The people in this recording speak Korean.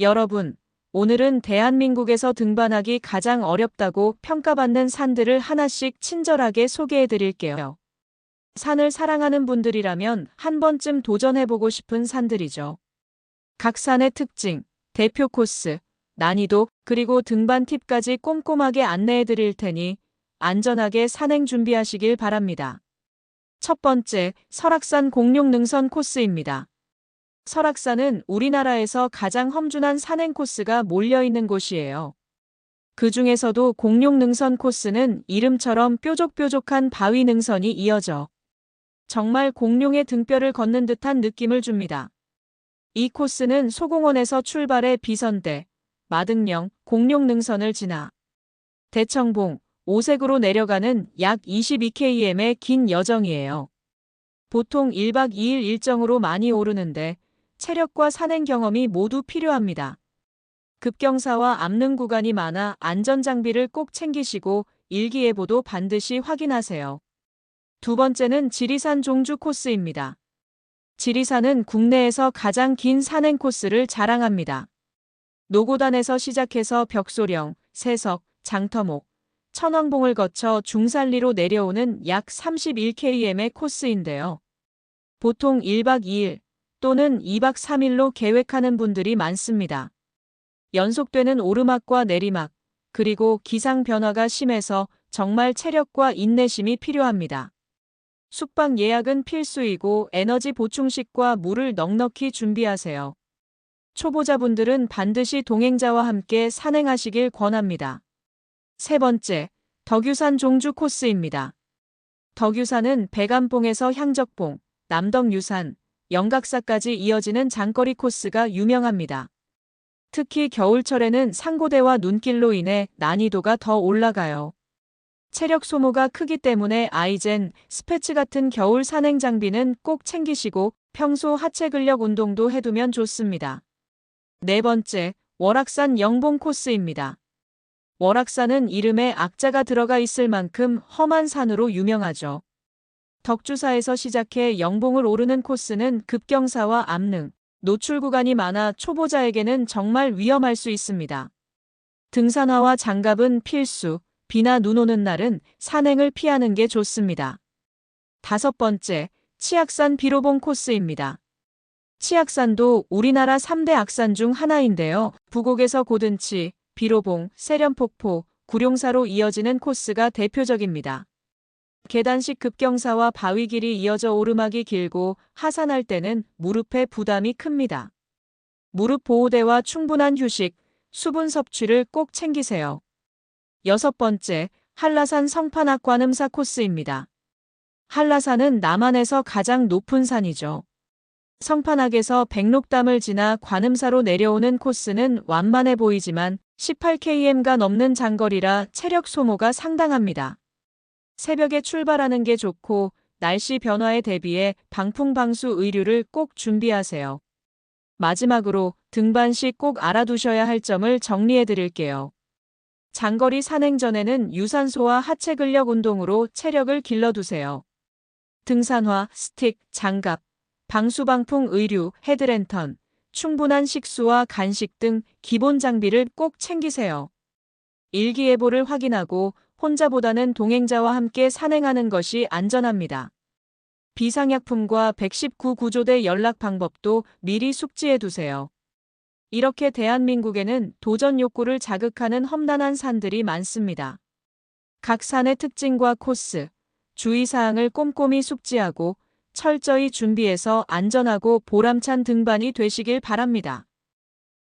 여러분, 오늘은 대한민국에서 등반하기 가장 어렵다고 평가받는 산들을 하나씩 친절하게 소개해 드릴게요. 산을 사랑하는 분들이라면 한 번쯤 도전해보고 싶은 산들이죠. 각 산의 특징, 대표 코스, 난이도, 그리고 등반 팁까지 꼼꼼하게 안내해 드릴 테니 안전하게 산행 준비하시길 바랍니다. 첫 번째, 설악산 공룡 능선 코스입니다. 설악산은 우리나라에서 가장 험준한 산행 코스가 몰려있는 곳이에요. 그 중에서도 공룡 능선 코스는 이름처럼 뾰족뾰족한 바위 능선이 이어져 정말 공룡의 등뼈를 걷는 듯한 느낌을 줍니다. 이 코스는 소공원에서 출발해 비선대, 마등령, 공룡 능선을 지나 대청봉, 오색으로 내려가는 약 22km의 긴 여정이에요. 보통 1박 2일 일정으로 많이 오르는데 체력과 산행 경험이 모두 필요합니다. 급경사와 압능 구간이 많아 안전장비를 꼭 챙기시고 일기예보도 반드시 확인하세요. 두 번째는 지리산 종주 코스입니다. 지리산은 국내에서 가장 긴 산행 코스를 자랑합니다. 노고단에서 시작해서 벽소령, 세석, 장터목, 천왕봉을 거쳐 중산리로 내려오는 약 31km의 코스인데요. 보통 1박 2일, 또는 2박 3일로 계획하는 분들이 많습니다. 연속되는 오르막과 내리막, 그리고 기상 변화가 심해서 정말 체력과 인내심이 필요합니다. 숙박 예약은 필수이고 에너지 보충식과 물을 넉넉히 준비하세요. 초보자분들은 반드시 동행자와 함께 산행하시길 권합니다. 세 번째, 덕유산 종주 코스입니다. 덕유산은 백암봉에서 향적봉, 남덕유산, 영각사까지 이어지는 장거리 코스가 유명합니다. 특히 겨울철에는 상고대와 눈길로 인해 난이도가 더 올라가요. 체력 소모가 크기 때문에 아이젠, 스패츠 같은 겨울 산행 장비는 꼭 챙기시고 평소 하체 근력 운동도 해두면 좋습니다. 네 번째, 월악산 영봉 코스입니다. 월악산은 이름에 악자가 들어가 있을 만큼 험한 산으로 유명하죠. 덕주사에서 시작해 영봉을 오르는 코스는 급경사와 압능, 노출 구간이 많아 초보자에게는 정말 위험할 수 있습니다. 등산화와 장갑은 필수, 비나 눈 오는 날은 산행을 피하는 게 좋습니다. 다섯 번째, 치악산 비로봉 코스입니다. 치악산도 우리나라 3대 악산 중 하나인데요. 부곡에서 고든치, 비로봉, 세련폭포, 구룡사로 이어지는 코스가 대표적입니다. 계단식 급경사와 바위 길이 이어져 오르막이 길고 하산할 때는 무릎에 부담이 큽니다. 무릎 보호대와 충분한 휴식, 수분 섭취를 꼭 챙기세요. 여섯 번째, 한라산 성판악 관 음사 코스입니다. 한라산은 남한에서 가장 높은 산이죠. 성판악에서 백록담을 지나 관음사로 내려오는 코스는 완만해 보이지만 18km가 넘는 장거리라 체력 소모가 상당합니다. 새벽에 출발하는 게 좋고 날씨 변화에 대비해 방풍 방수 의류를 꼭 준비하세요. 마지막으로 등반 시 꼭 알아두셔야 할 점을 정리해 드릴게요. 장거리 산행 전에는 유산소와 하체 근력 운동으로 체력을 길러두세요. 등산화, 스틱, 장갑, 방수방풍 의류, 헤드랜턴, 충분한 식수와 간식 등 기본 장비를 꼭 챙기세요. 일기예보를 확인하고 혼자보다는 동행자와 함께 산행하는 것이 안전합니다. 비상약품과 119 구조대 연락 방법도 미리 숙지해 두세요. 이렇게 대한민국에는 도전 욕구를 자극하는 험난한 산들이 많습니다. 각 산의 특징과 코스, 주의사항을 꼼꼼히 숙지하고 철저히 준비해서 안전하고 보람찬 등반이 되시길 바랍니다.